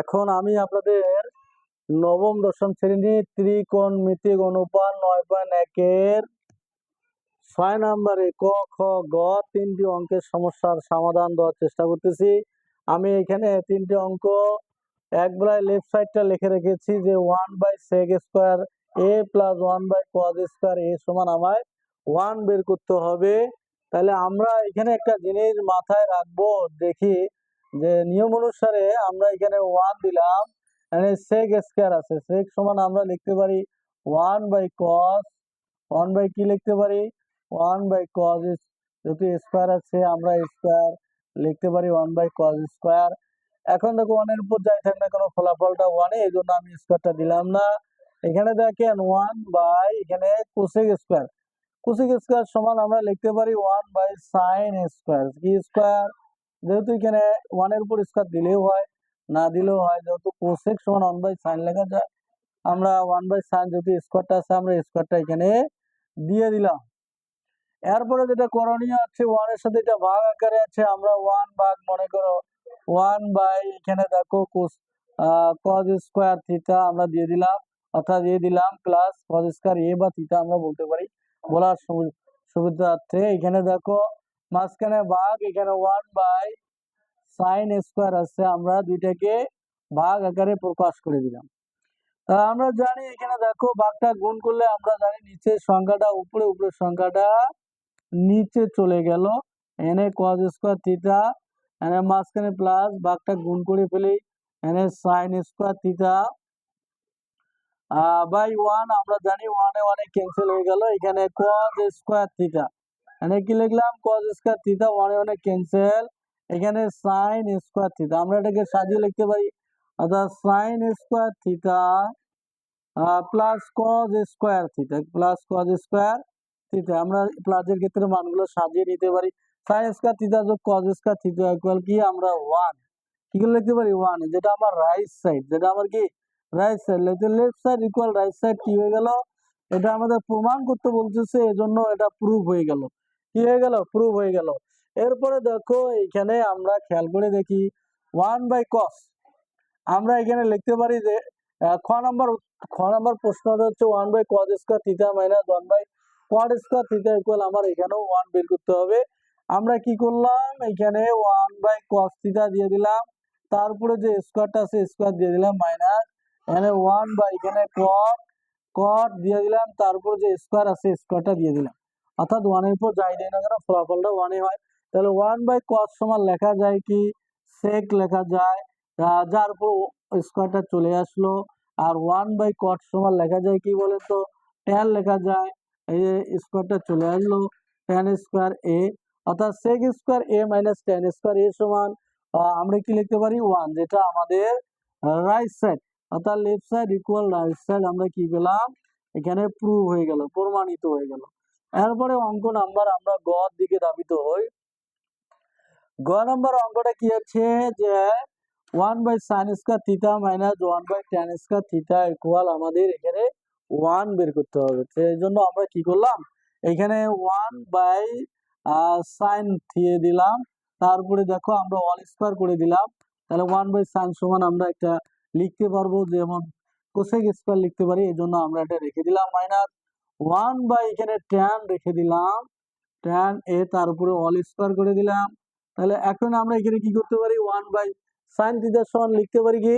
এখন আমি আপনাদের নবম, দশম শ্রেণি ত্রিকোণমিতিক অনুপাত নয় পয়েন্ট একের ছয় নম্বরে ক, খ, গ তিনটি অঙ্কের সমস্যার সমাধান দেওয়ার চেষ্টা করতেছি। আমি এখানে তিনটি অঙ্ক এক বেলায় লেফট সাইডটা লিখে রেখেছি যে one by sec square A plus one by cos square A সমান আমায় ওয়ান বের করতে হবে। তাহলে আমরা এখানে একটা জিনিস মাথায় রাখব, দেখি যে নিয়ম অনুসারে আমরা এখানে ওয়ান দিলাম, এখানে সেক স্কোয়ার আছে। সেক সমান আমরা লিখতে পারি one by cos one by কি লিখতে পারি? ওয়ান বাই কজ যেহেতু স্কোয়ার আছে, আমরা স্কোয়ার লিখতে পারি ওয়ান বাই কজ স্কোয়ার এখন দেখো ওয়ানের উপর যাই থাক না কোনো, ফলাফলটা ওয়ানে এই জন্য আমি স্কোয়ারটা দিলাম না। এখানে দেখেন ওয়ান বাই এখানে কোসেক স্কোয়ার কোসেক স্কোয়ার সমান আমরা লিখতে পারি ওয়ান বাই সাইন স্কোয়ার কি স্কোয়ার যেহেতু এখানে ওয়ানের উপর স্কোয়ার দিলেও হয়, না দিলেও হয়, যেহেতু কোসেক সমান ওয়ান বাই সাইন লেখা যায়, আমরা ওয়ান বাই সাইন যেহেতু স্কোয়ারটা আছে, আমরা স্কোয়ারটা এখানে দিয়ে দিলাম। এরপরে যেটা করণীয় আছে ওয়ানের সাথে এটা ভাগ আকারে আছে, আমরা ওয়ান ভাগ মনে করো ওয়ান বাই এখানে দেখো কোস কজ স্কোয়ার থিটা আমরা দিয়ে দিলাম, অর্থাৎ দিয়ে দিলাম প্লাস কজ স্কোয়ার এ বা থিটা আমরা বলতে পারি, বলার সুবিধার্থে এখানে দেখো মাঝখানে ভাগ, এখানে ওয়ান বাই সাইন স্কোয়ার আছে। আমরা দুইটাকে ভাগ আকারে প্রকাশ করে দিলাম। আমরা জানি এখানে দেখো ভাগটা গুণ করলে আমরা জানি নিচের সংখ্যাটা উপরে, উপরের সংখ্যাটা নিচে চলে গেল। এনে কজ স্কোয়ার থিটা এনে মাঝখানে প্লাস ভাগটা গুণ করে ফেলি এনে sine square theta by one আমরা জানি ওয়ানে ওয়ানে ক্যান্সেল হয়ে গেল। এখানে কজ স্কোয়ার থিটা এখানে কি লিখলাম? কজ স্কোয়ার থিটা ওয়ানে ওয়ানে ক্যান্সেল এখানে সাইন স্কোয়ার থিটা আমরা এটাকে সাজিয়ে লিখতে পারি। অর্থাৎ sine square theta plus cos square theta plus cos square theta আমরা প্লাসের ক্ষেত্রে মানগুলো সাজিয়ে নিতে পারি। সাইন স্কোয়ার থিটা যোগ কজ স্কোয়ার থিটা ইকুয়াল কি? আমরা ওয়ান কি করে লিখতে পারি? ওয়ান যেটা আমার রাইট সাইড যেটা আমার কি? Right side left side equal right side কি হয়ে গেল? এটা আমাদের প্রমাণ করতে বলতেছে, এজন্য এটা প্রুভ হয়ে গেল। কি হয়ে গেল? প্রুভ হয়ে গেল। এরপরে দেখো, এখানে আমরা খেয়াল করে দেখি ওয়ান বাই কস আমরা এখানে লিখতে পারি যে খ নাম্বার খ নাম্বার প্রশ্নটা হচ্ছে one by cos square theta minus one by cot square theta equal আমার এখানেও ওয়ান বের করতে হবে। আমরা কি করলাম? এখানে ওয়ান বাই কস থিটা দিয়ে দিলাম। তারপরে যে স্কোয়ারটা আছে স্কোয়ার দিয়ে দিলাম মাইনাস এখানে ওয়ান বাই এখানে কট কট দিয়ে দিলাম। তারপর যে স্কোয়ার আছে স্কোয়ারটা দিয়ে দিলাম। অর্থাৎ ওয়ানের উপর যাই দেয় না কেন, ফলাফলটা ওয়ানে হয়। তাহলে ওয়ান বাই কস সমান লেখা যায় কি? সেক লেখা যায় যার উপর স্কোয়ারটা চলে আসলো। আর ওয়ান বাই কট সমান লেখা যায় কি বলে তো? ট্যান লেখা যায়, এই যে স্কোয়ারটা চলে আসলো ট্যান স্কোয়ার এ অর্থাৎ sec square A minus tan square A সমান আমরা কি লিখতে পারি? ওয়ান যেটা আমাদের রাইট সাইড অর্থাৎ left side equal right side আমরা কি পেলাম? এখানে প্রুভ হয়ে গেল, প্রমাণিত হয়ে গেল। এরপরে অঙ্ক নাম্বার আমরা গ দিকে ধাবিত হই। গ নাম্বার অঙ্কটা কি আছে? যে one by sine square theta minus one by tan square theta equal আমাদের এখানে ওয়ান বের করতে হবে। তো এই জন্য আমরা কি করলাম? এখানে ওয়ান বাই সাইন দিয়ে দিলাম। তারপরে দেখো আমরা অল স্কোয়ার করে দিলাম। তাহলে ওয়ান বাই সাইন সমান আমরা একটা লিখতে পারব। যেমন কোসেক স্কোয়ার লিখতে পারি এই জন্য আমরা এটা রেখে দিলাম মাইনাস ওয়ান বাই এখানে ট্যান রেখে দিলাম। ট্যান এ তার উপরে অল স্কোয়ার করে দিলাম। তাহলে এখন আমরা এখানে কি করতে পারি? ওয়ান বাই সাইন থিটা সমান লিখতে পারি কি?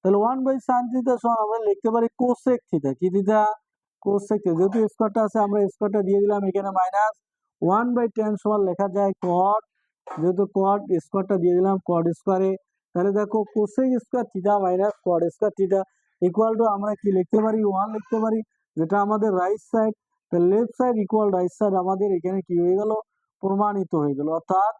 তাহলে ওয়ান বাই সাইন থিটা সমান আমরা লিখতে পারি কোসেক থিটা কি থিটা কোসেক থিটা যেহেতু স্কোয়ারটা আছে, আমরা স্কোয়ারটা দিয়ে দিলাম এখানে মাইনাস ওয়ান বাই টেন সমান লেখা যায় কট যেহেতু কট স্কোয়ারটা দিয়ে দিলাম কট স্কোয়ারে তাহলে দেখো cosec square theta minus cot square theta equal to আমরা কি লিখতে পারি? ওয়ান লিখতে পারি। যেটা আমাদের right side left side equal right side আমাদের এখানে কি হয়ে গেল? প্রমাণিত হয়ে গেল। অর্থাৎ